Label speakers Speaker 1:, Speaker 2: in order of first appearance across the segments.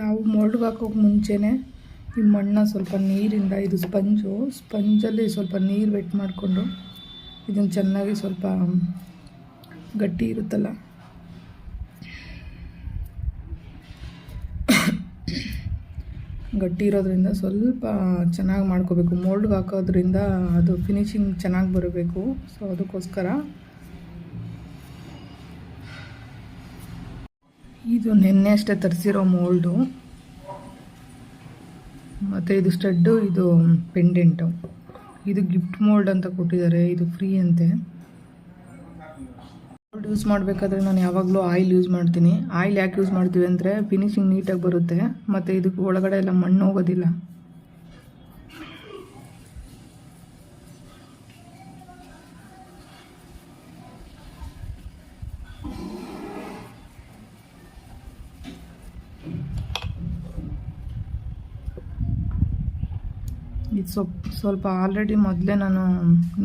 Speaker 1: ನಾವು ಮೋಲ್ಡ್ ಹಾಕೋಕೆ ಮುಂಚೆನೇ ಈ ಮಣ್ಣ ಸ್ವಲ್ಪ ನೀರಿಂದ ಇದು ಸ್ಪಂಜು, ಸ್ಪಂಜಲ್ಲಿ ಸ್ವಲ್ಪ ನೀರು ವೆಟ್ ಮಾಡಿಕೊಂಡು ಇದನ್ನು ಚೆನ್ನಾಗಿ ಸ್ವಲ್ಪ ಗಟ್ಟಿ ಇರುತ್ತಲ್ಲ. ಗಟ್ಟಿ ಇರೋದ್ರಿಂದ ಸ್ವಲ್ಪ ಚೆನ್ನಾಗಿ ಮಾಡ್ಕೋಬೇಕು. ಮೋಲ್ಡ್ಗೆ ಹಾಕೋದ್ರಿಂದ ಅದು ಫಿನಿಶಿಂಗ್ ಚೆನ್ನಾಗಿ ಬರಬೇಕು. ಸೊ ಅದಕ್ಕೋಸ್ಕರ ಇದು ನಿನ್ನೆ ಅಷ್ಟೇ ತರಿಸಿರೋ ಮೋಲ್ಡು ಮತ್ತು ಇದು ಸ್ಟಡ್ಡು ಇದು ಪೆಂಡೆಂಟು ಇದು ಗಿಫ್ಟ್ ಮೋಲ್ಡ್ ಅಂತ ಕೊಟ್ಟಿದ್ದಾರೆ, ಇದು ಫ್ರೀ ಅಂತೆ. ಮೋಲ್ಡ್ ಯೂಸ್ ಮಾಡಬೇಕಾದ್ರೆ ನಾನು ಯಾವಾಗಲೂ ಆಯಿಲ್ ಯೂಸ್ ಮಾಡ್ತೀನಿ. ಆಯಿಲ್ ಯಾಕೆ ಯೂಸ್ ಮಾಡ್ತೀವಿ ಅಂದರೆ ಫಿನಿಶಿಂಗ್ ನೀಟಾಗಿ ಬರುತ್ತೆ. ಮತ್ತು ಇದಕ್ಕೆ ಒಳಗಡೆ ಎಲ್ಲ ಮಣ್ಣು ಹೋಗೋದಿಲ್ಲ. ಇದು ಸ್ವಲ್ಪ ಸ್ವಲ್ಪ ಆಲ್ರೆಡಿ ಮೊದಲೇ ನಾನು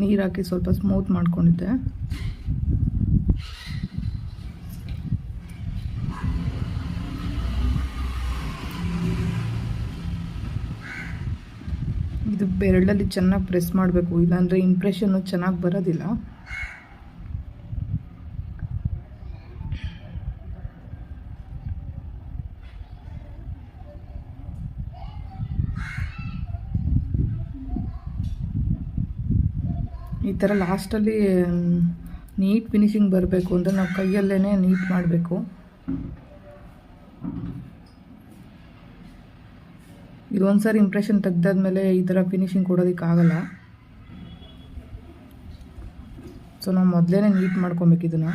Speaker 1: ನೀರು ಹಾಕಿ ಸ್ವಲ್ಪ ಸ್ಮೂತ್ ಮಾಡ್ಕೊಂಡಿದ್ದೆ. ಇದು ಬೆರಳಲ್ಲಿ ಚೆನ್ನಾಗಿ ಪ್ರೆಸ್ ಮಾಡಬೇಕು, ಇಲ್ಲಾಂದರೆ ಇಂಪ್ರೆಷನ್ನು ಚೆನ್ನಾಗಿ ಬರೋದಿಲ್ಲ. ಈ ಥರ ಲಾಸ್ಟಲ್ಲಿ ನೀಟ್ ಫಿನಿಶಿಂಗ್ ಬರಬೇಕು ಅಂದರೆ ನಾವು ಕೈಯಲ್ಲೇ ನೀಟ್ ಮಾಡಬೇಕು. ಇದು ಒಂದು ಸಾರಿ ಇಂಪ್ರೆಷನ್ ತೆಗ್ದಾದ್ಮೇಲೆ ಈ ಥರ ಫಿನಿಶಿಂಗ್ ಕೊಡೋದಕ್ಕಾಗಲ್ಲ ಸೊ ನಾವು ಮೊದಲೇ ನೀಟ್ ಮಾಡ್ಕೊಬೇಕು ಇದನ್ನು.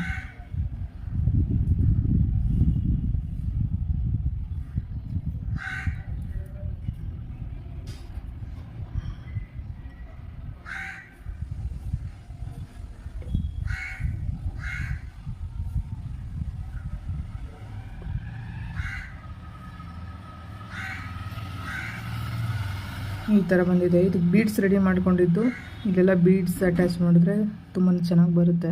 Speaker 1: ಈ ಥರ ಬಂದಿದೆ. ಇದು ಬೀಡ್ಸ್ ರೆಡಿ ಮಾಡ್ಕೊಂಡಿದ್ದು. ಇಲ್ಲೆಲ್ಲ ಬೀಡ್ಸ್ ಅಟ್ಯಾಚ್ ಮಾಡಿದ್ರೆ ತುಂಬ ಚೆನ್ನಾಗಿ ಬರುತ್ತೆ.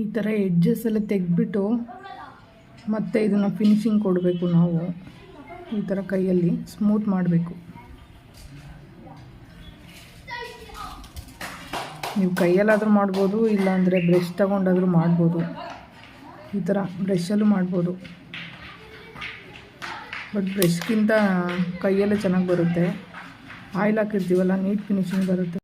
Speaker 1: ಈ ಥರ ಎಡ್ಜಸ್ ಎಲ್ಲ ತೆಗೆದ್ಬಿಟ್ಟು ಮತ್ತೆ ಇದನ್ನು ಫಿನಿಶಿಂಗ್ ಕೊಡಬೇಕು ನಾವು. ಈ ಥರ ಕೈಯಲ್ಲಿ ಸ್ಮೂತ್ ಮಾಡಬೇಕು. ನೀವು ಕೈಯಲ್ಲಾದರೂ ಮಾಡ್ಬೋದು, ಇಲ್ಲಾಂದರೆ ಬ್ರಷ್ ತಗೊಂಡಾದರೂ ಮಾಡ್ಬೋದು. ಈ ಥರ ಬ್ರಷಲ್ಲೂ ಮಾಡ್ಬೋದು. ಬಟ್ ಬ್ರಷ್ಗಿಂತ ಕೈಯಲ್ಲೇ ಚೆನ್ನಾಗಿ ಬರುತ್ತೆ. ಆಯಿಲ್ ಹಾಕಿರ್ತೀವಲ್ಲ ನೀಟ್ ಫಿನಿಶಿಂಗ್ ಬರುತ್ತೆ.